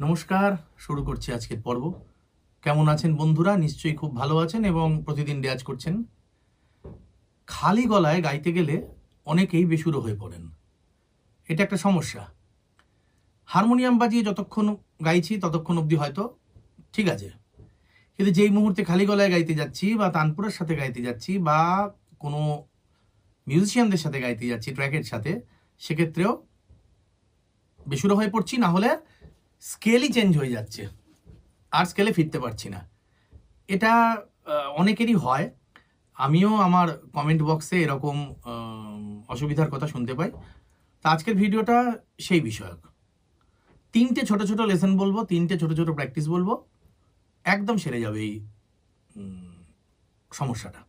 নমস্কার, শুরু করছি আজকের পর্ব। কেমন আছেন বন্ধুরা? নিশ্চয়ই খুব ভালো আছেন এবং প্রতিদিন রেয়াজ করছেন। খালি গলায় গাইতে গেলে অনেকেই বেসুরো হয়ে পড়েন। এটা একটা সমস্যা। হারমোনিয়াম বাজিয়ে যতক্ষণ গাইছি, ততক্ষণ অবধি হয়তো ঠিক আছে। কিন্তু যেই মুহূর্তে খালি গলায় গাইতে যাচ্ছি বা তানপুরের সাথে গাইতে যাচ্ছি বা কোনো মিউজিশিয়ানদের সাথে গাইতে যাচ্ছি, ট্র্যাকের সাথে, সেক্ষেত্রেও বেসুরো হয়ে পড়ছি। না হলে স্কেলই চেঞ্জ হয়ে যাচ্ছে। আর স্কেলে ফিরতে পারছি না। এটা অনেকেরই হয়। আমিও আমার কমেন্ট বক্সে এরকম অসুবিধার কথা শুনতে পাই। তা আজকের ভিডিওটা সেই বিষয়ক। তিনটে ছোট ছোট লেসন বলব, তিনটে ছোট ছোট প্র্যাকটিস বলব। একদম সেরে যাবে এই সমস্যাটা।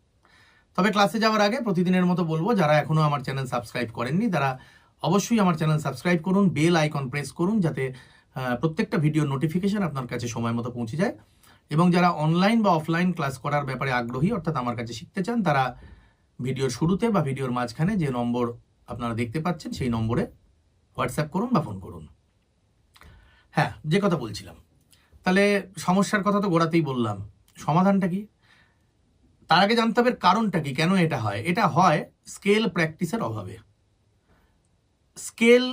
তবে ক্লাসে যাওয়ার আগে প্রতিদিনের মতো বলব, যারা এখনও আমার চ্যানেল সাবস্ক্রাইব করেননি, তারা অবশ্যই আমার চ্যানেল সাবস্ক্রাইব করুন বেল আইকন প্রেস করুন, যাতে প্রত্যেকটা ভিডিওর নোটিফিকেশান আপনার কাছে সময় মতো পৌঁছে যায়। এবং যারা অনলাইন বা অফলাইন ক্লাস করার ব্যাপারে আগ্রহী, অর্থাৎ আমার কাছে শিখতে চান, তারা ভিডিওর শুরুতে বা ভিডিওর মাঝখানে যে নম্বর আপনারা দেখতে পাচ্ছেন, সেই নম্বরে হোয়াটসঅ্যাপ করুন বা ফোন করুন। হ্যাঁ যে কথা বলছিলাম। তাহলে সমস্যার কথা তো গোড়াতেই বললাম। সমাধানটা কি? তার আগে জানতে হবে কারণটা কি, কেন এটা হয়? এটা হয় স্কেল প্র্যাকটিসের অভাবে। স্কেল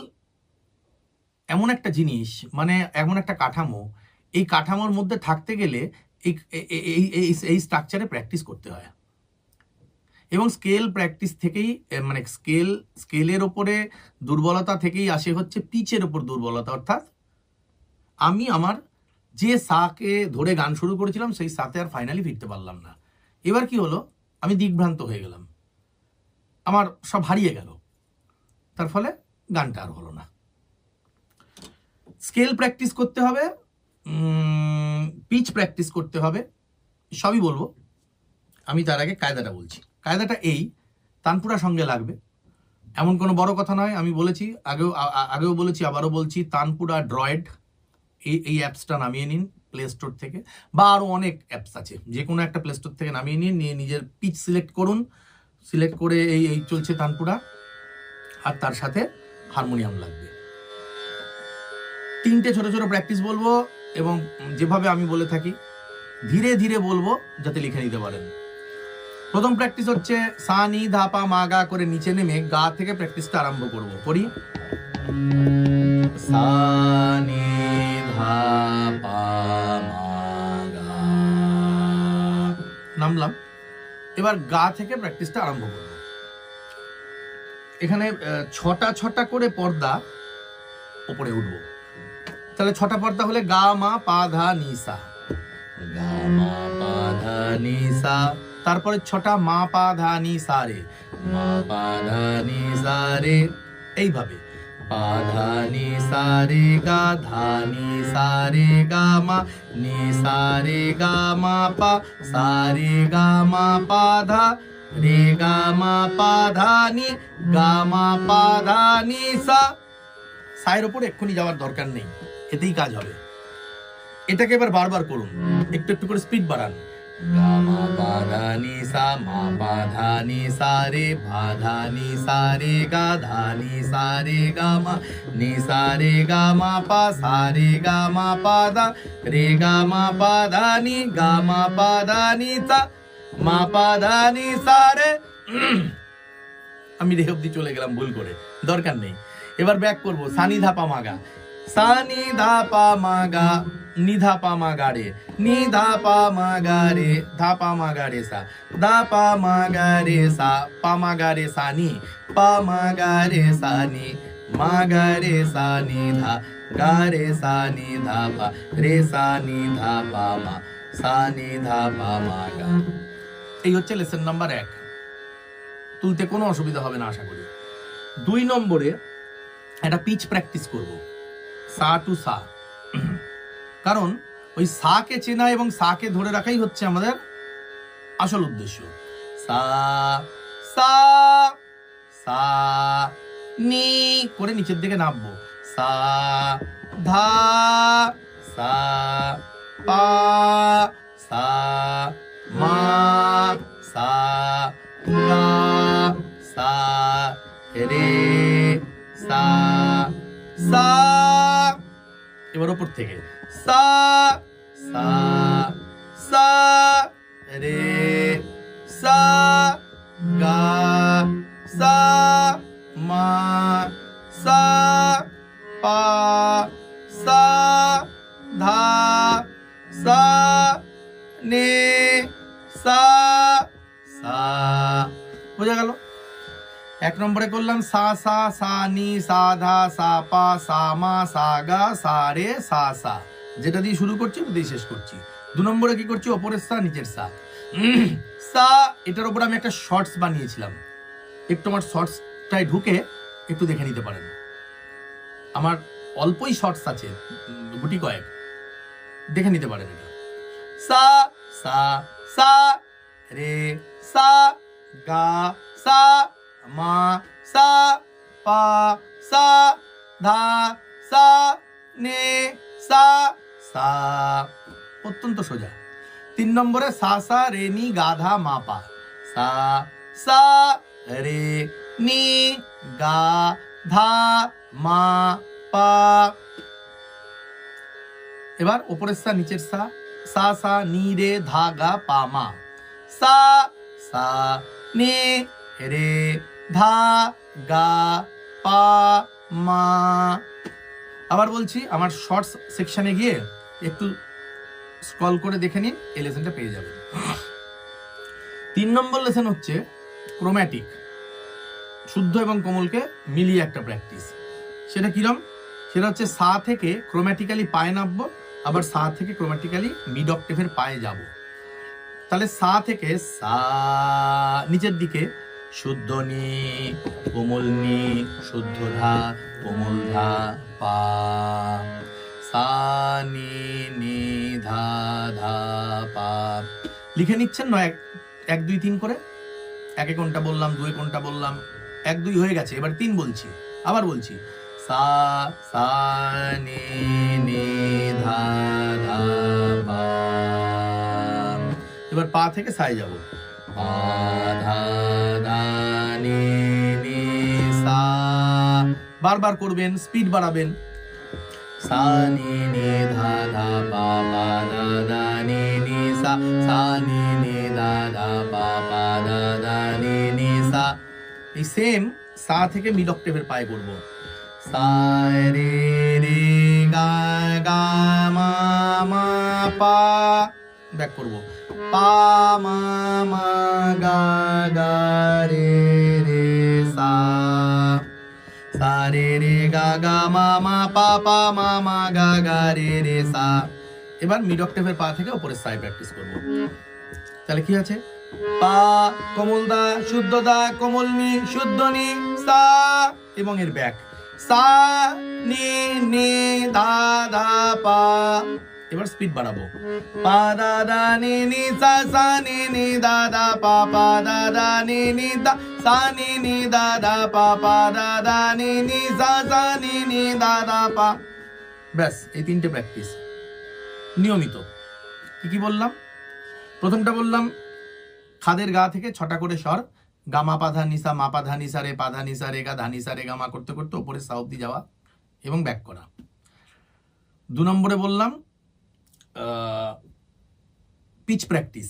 এমন একটা জিনিস মানে এমন একটা কাঠামো, এই কাঠামোর মধ্যে থাকতে গেলে এই এই- স্ট্রাকচারে প্র্যাকটিস করতে হয়। এবং স্কেল প্র্যাকটিস থেকেই মানে স্কেল স্কেলের ওপরে দুর্বলতা থেকেই আসে হচ্ছে পিচের ওপর দুর্বলতা, অর্থাৎ আমি আমার যে সাকে ধরে গান শুরু করেছিলাম, সেই সাথে আর ফাইনালি ফিরতে পারলাম না। এবার কি হলো? আমি দিগ্ভ্রান্ত হয়ে গেলাম। আমার সব হারিয়ে গেল। তার ফলে গানটা আর হলো না। স্কেল প্র্যাকটিস করতে হবে পিচ প্র্যাকটিস করতে হবে, সবই বলব। আমি তার আগে কায়দাটা বলছি। কায়দাটা এই, তানপুরা সঙ্গে লাগবে। এমন কোনো বড় কথা নয়, আমি বলেছি, আগেও আগেও বলেছি, আবারও বলছি, তানপুরা ড্রয়েড, এই এই অ্যাপসটা নামিয়ে নিন প্লে স্টোর থেকে, বা আরও অনেক অ্যাপস আছে। যে কোনো একটা প্লে স্টোর থেকে নামিয়ে নিন, নিয়ে নিজের পিচ সিলেক্ট করুন, সিলেক্ট করে এই এই চলছে তানপুরা, আর তার সাথে হারমোনিয়াম লাগবে। তিনটে ছোট ছোট প্র্যাকটিস বলব এবং যেভাবে আমি বলে থাকি, ধীরে ধীরে বলব যাতে লিখে নিতে পারেন। প্রথম প্র্যাকটিস হচ্ছে সা, নি ধাপা মা, গা করে নিচে নেমে গা থেকে প্র্যাকটিসটা আরম্ভ করব। করি? সা মা নামলাম। এবার গা থেকে প্র্যাকটিসটা আরম্ভ করব। এখানে ছটা ছটা করে পর্দা উপরে উঠব। তাহলে ছটা পর্দা হলে গা মা পা ধা নি সা। গা মা পা ধা নি সা। তারপরে ছটা মা পা ধা নি সা রে। মা পা ধা নি সা রে। এইভাবে। পা ধা নি সা রে গা ধা নি সা রে গা মা নি সা রে গা মা পা সা রে গা মা পা ধা রে গা মা পা ধা নি গা মা পা ধা নি সা। সায়ের ওপরে এক্ষুনি যাওয়ার দরকার নেই। এতেই কাজ হবে। এটাকে এবার বারবার করুন। একটু একটু করে স্পিড বাড়ান। গা মা পা ধা নি সা মা পা ধা নি সা রে ভা নি সা রে গা ধা নি সা রে গা মা নি সা রে গা মা পা সা রে গা মা পা ধা রে গা মা পা ধা নি গা মা পা ধা নি সা মা পা ধা নি সা রে। আমি রে অব্দি চলে গেলাম ভুল করে। দরকার নেই। এবার ব্যাক করব। সানি ধাপা মাগা। সানি ধাপা মাগা নি ধাপা মাগা রে নি ধাপা মাগা রে ধাপা মাগা রে সা ধাপা মাগা রে সা পা মাগা রে সানি পা মাগা রে সানি মাগা রে সানি ধা গা রে সানি ধাপা রে সানি ধাপা মা সানি ধাপা মাগা এই হচ্ছে লেসন নাম্বার এক। তুলতে কোনো অসুবিধা হবে না, আশা করি। দুই নম্বরে একটা পিচ প্র্যাকটিস করব। সা টু সা। কারণ ওই সাকে চেনা এবং সাকে ধরে রাখাই হচ্ছে আমাদের আসল উদ্দেশ্য। সা সা সা, নি করে নিচের দিকে নামবো। সা, ধা, সা, পা, সা, মা, সা, গা, সা, রে। ওপর থেকে। সা সা সা, রে, সা, গা, সা, মা, সা, পা, সা, ধা, সা, নে এক নম্বরে করলাম সা সা সা, নি, সা, ধা, সা, পা, সা, মা, সা, গা, সা, রে, সা সা। যেটা দিয়ে শুরু করছি, ওটা দিয়ে শেষ করছি। দু নম্বরে কি করছি? ওপরের সা, নিচের সা। সা, এটার উপর আমি একটা শর্টস বানিয়েছিলাম। একটু আমার শর্টসটায় ঢুকে একটু দেখে নিতে পারেন। আমার অল্পই শর্টস আছে গুটি কয়েক। দেখে নিতে পারেন এটা। সা সা সা, রে, সা, গা, সা মা, সা, পা, সা, ধা, সা, নে, সা সা। অত্যন্ত সোজা। তিন নম্বরে, সা সা, রে, নি গাধা মা, পা। সা সা, রে, নি, গা, ধা, মা, পা। এবার ওপরের সা, নিচের সা। সা সা, নি, রে, ধা, গা, পা, মা। সা সা, নি, রে ধা গা, পা, মা। আবার বলছি, আমার শর্টস সেকশনে গিয়ে একটু স্ক্রল করে দেখে নিন, এই লেসনটা পেয়ে যাবেন। তিন নম্বর লেসন হচ্ছে ক্রোম্যাটিক শুদ্ধ এবং কোমলকে মিলিয়ে একটা প্র্যাকটিস সেটা কিরম? সেটা হচ্ছে সা থেকে ক্রোম্যাটিক্যালি পায়ে নামবো, আবার সা থেকে ক্রোম্যাটিক্যালি মিড অক্টেভের পায়ে যাব। তাহলে সা থেকে সা, নিচের দিকে শুদ্ধ নি, কোমল নি, শুদ্ধ ধা, কোমল ধা, পা। সা, নি নি, ধা ধা, পা। লিখে নিচ্ছেন না এক এক, দুই, তিন করে? একে কোনটা বললাম দুই কোনটা বললাম, এক, দুই হয়ে গেছে, এবার তিন বলছি, আবার বলছি। সা সা, নি নি, ধা ধা, পা। এবার পা থেকে সাই যাব। বারবার করবেন স্পিড বাড়াবেন। সা নি নি ধা ধা দা দা নি নি সা সা নি নি দা ধা নি নি সা এই সেম সা থেকে মিড অক্টেভের পায়ে করব সা রে রে গা গা মা মা পা। ব্যাক করব। এবার মিড অক্টেভের পা থেকে উপরের সাই প্র্যাকটিস করব। তাহলে কি আছে? পা, কোমল দা, শুদ্ধ দা, কোমল নি, শুদ্ধ নি, সা, এবং এর ব্যাক সা, নি নি ধা ধা পা। এবার স্পিড বাড়াবো। পা, দা দা, নি নি, সা সা, নি নি, দা দা, পা পা, দা দা, নি নি, দা, সা, নি নি, দা দা, পা পা, দা দা, নি নি, সা সা, নি নি, দা দা, পা। ব্যাস, এই তিনটে প্র্যাকটিস নিয়মিত। কি কি বললাম? প্রথমটা বললাম, খাদের গা থেকে ছটা করে স্বর গামা পাধা নিসা মা পাধা নিসা রে পাধা নিসা রে, গা, ধা নিসা রে গামা করতে করতে, ওপরে সা অব্দি যাওয়া এবং ব্যাক করা। দু নম্বরে বললাম পিচ প্র্যাকটিস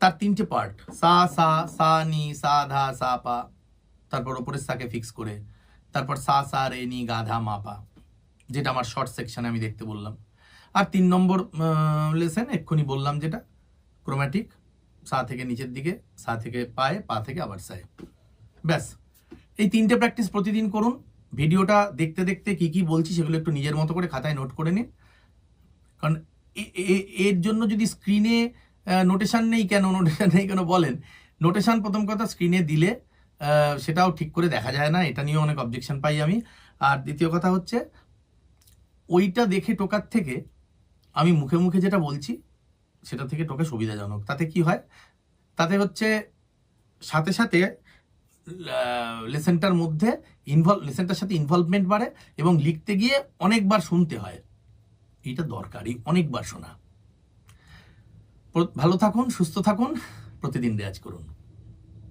তার তিনটে পার্ট সা সা সা, নি, সা, ধা, সা, পা। তারপর ওপরের সাকে ফিক্স করে, তারপর সা সা, রে, নি, গা, ধা, মা, পা। যেটা আমার শর্ট সেকশনে আমি দেখতে বললাম। আর তিন নম্বর লেসেন এক্ষুনি বললাম যেটা ক্রোম্যাটিক সা থেকে নিচের দিকে, সা থেকে পায়ে, পা থেকে আবার সায়ে। ব্যাস। এই তিনটে প্র্যাকটিস প্রতিদিন করুন। ভিডিওটা দেখতে দেখতে কি কি বলছি সেগুলো একটু নিজের মতো করে খাতায় নোট করে নিন। কারণ এর জন্য যদি স্ক্রিনে নোটেশান নেই কেন? নোটেশান নেই কেন বলেন? নোটেশান প্রথম কথা স্ক্রিনে দিলে সেটাও ঠিক করে দেখা যায় না। এটা নিয়ে অনেক অবজেকশন পাই আমি। আর দ্বিতীয় কথা হচ্ছে, ওইটা দেখে টোকার থেকে আমি মুখে মুখে যেটা বলছি, সেটা থেকে টোকে সুবিধাজনক। তাতে কি হয়? তাতে হচ্ছে সাথে সাথে লেসেনটার মধ্যে ইনভলভ লেসেনটার সাথে ইনভলভমেন্ট বাড়ে এবং লিখতে গিয়ে অনেকবার শুনতে হয়। এটা দরকারই অনেকবার শোনা। ভালো থাকুন সুস্থ থাকুন প্রতিদিন রেয়াজ করুন।